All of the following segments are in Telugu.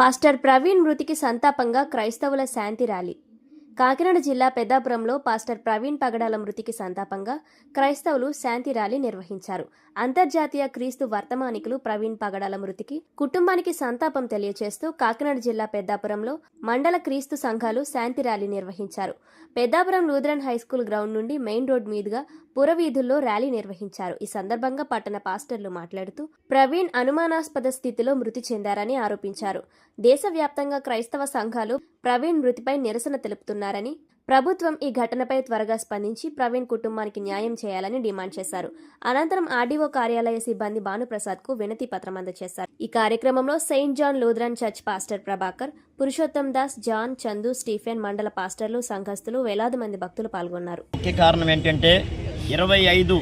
పాస్టర్ ప్రవీణ్ మృతికి సంతాపంగా క్రైస్తవుల శాంతి ర్యాలీ. కాకినాడ జిల్లా పెద్దాపురంలో పాస్టర్ ప్రవీణ్ పగడాల మృతికి సంతాపంగా క్రైస్తవులు శాంతి ర్యాలీ నిర్వహించారు. అంతర్జాతీయ క్రీస్తు వర్తమానికులు ప్రవీణ్ పగడాల మృతికి కుటుంబానికి సంతాపం తెలియజేస్తూ కాకినాడ జిల్లా పెద్దాపురంలో మండల క్రీస్తు సంఘాలు శాంతి ర్యాలీ నిర్వహించారు. Peddapuram Lutheran high school ground నుండి మెయిన్ రోడ్ మీదుగా పురవీధుల్లో ర్యాలీ నిర్వహించారు. ఈ సందర్భంగా పట్టణ పాస్టర్లు మాట్లాడుతూ ప్రవీణ్ అనుమానాస్పద స్థితిలో మృతి చెందారని ఆరోపించారు. దేశవ్యాప్తంగా క్రైస్తవ సంఘాలు ప్రవీణ్ మృతిపై నిరసన తెలుపుతున్నారని ప్రభుత్వం ఈ ఘటనపై త్వరగా స్పందించి ప్రవీణ్ కుటుంబానికి న్యాయం చేయాలని డిమాండ్ చేశారు. అనంతరం ఆర్డీఓ కార్యాలయ సిబ్బంది భానుప్రసాద్కు వినతి పత్రం అందజేశారు. ఈ కార్యక్రమంలో Saint John Lutheran church pastor Prabhakar Purushottam Das John Chandu Stephen మండల పాస్టర్లు సంఘస్థులు వేలాది మంది భక్తులు పాల్గొన్నారు. ముఖ్య కారణం ఏంటంటే ఇరవై ఐదు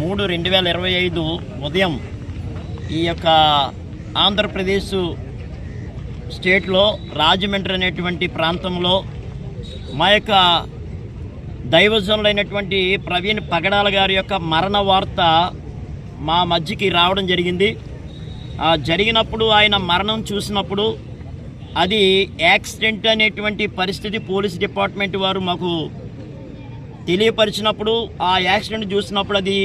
మూడు రెండు వేల ఇరవై ఐదు ఉదయం ఈ యొక్క ఆంధ్రప్రదేశ్ స్టేట్లో రాజమండ్రి అనేటువంటి ప్రాంతంలో మా యొక్క దైవజనులైనటువంటి ప్రవీణ్ పగడాల గారి యొక్క మరణ వార్త మా మధ్యకి రావడం జరిగింది. జరిగినప్పుడు ఆయన మరణం చూసినప్పుడు అది యాక్సిడెంట్ అనేటువంటి పరిస్థితి పోలీస్ డిపార్ట్మెంట్ వారు మాకు తెలియపరిచినప్పుడు ఆ యాక్సిడెంట్ చూసినప్పుడు అది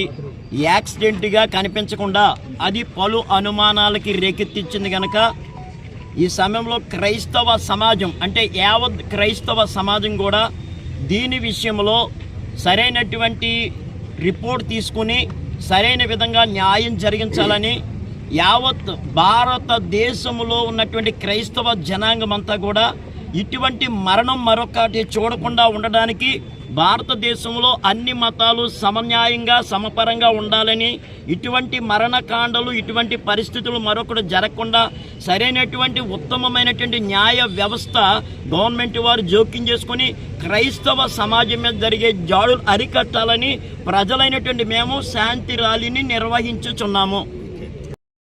యాక్సిడెంట్గా కనిపించకుండా అది పలు అనుమానాలకి రేకెత్తించింది కనుక ఈ సమయంలో క్రైస్తవ సమాజం అంటే యావత్ క్రైస్తవ సమాజం కూడా దీని విషయంలో సరైనటువంటి రిపోర్ట్ తీసుకుని సరైన విధంగా న్యాయం జరిగించాలని యావత్ భారతదేశంలో ఉన్నటువంటి క్రైస్తవ జనాంగం అంతా కూడా ఇటువంటి మరణం మరొకటి చూడకుండా ఉండడానికి భారతదేశంలో అన్ని మతాలు సమన్యాయంగా సమపరంగా ఉండాలని ఇటువంటి మరణకాండలు ఇటువంటి పరిస్థితులు మరొకటి జరగకుండా సరైనటువంటి ఉత్తమమైనటువంటి న్యాయ వ్యవస్థ గవర్నమెంట్ వారు జోక్యం చేసుకొని క్రైస్తవ సమాజం మీద జరిగే జాడులు అరికట్టాలని ప్రజలైనటువంటి మేము శాంతి ర్యాలీని నిర్వహించుచున్నాము.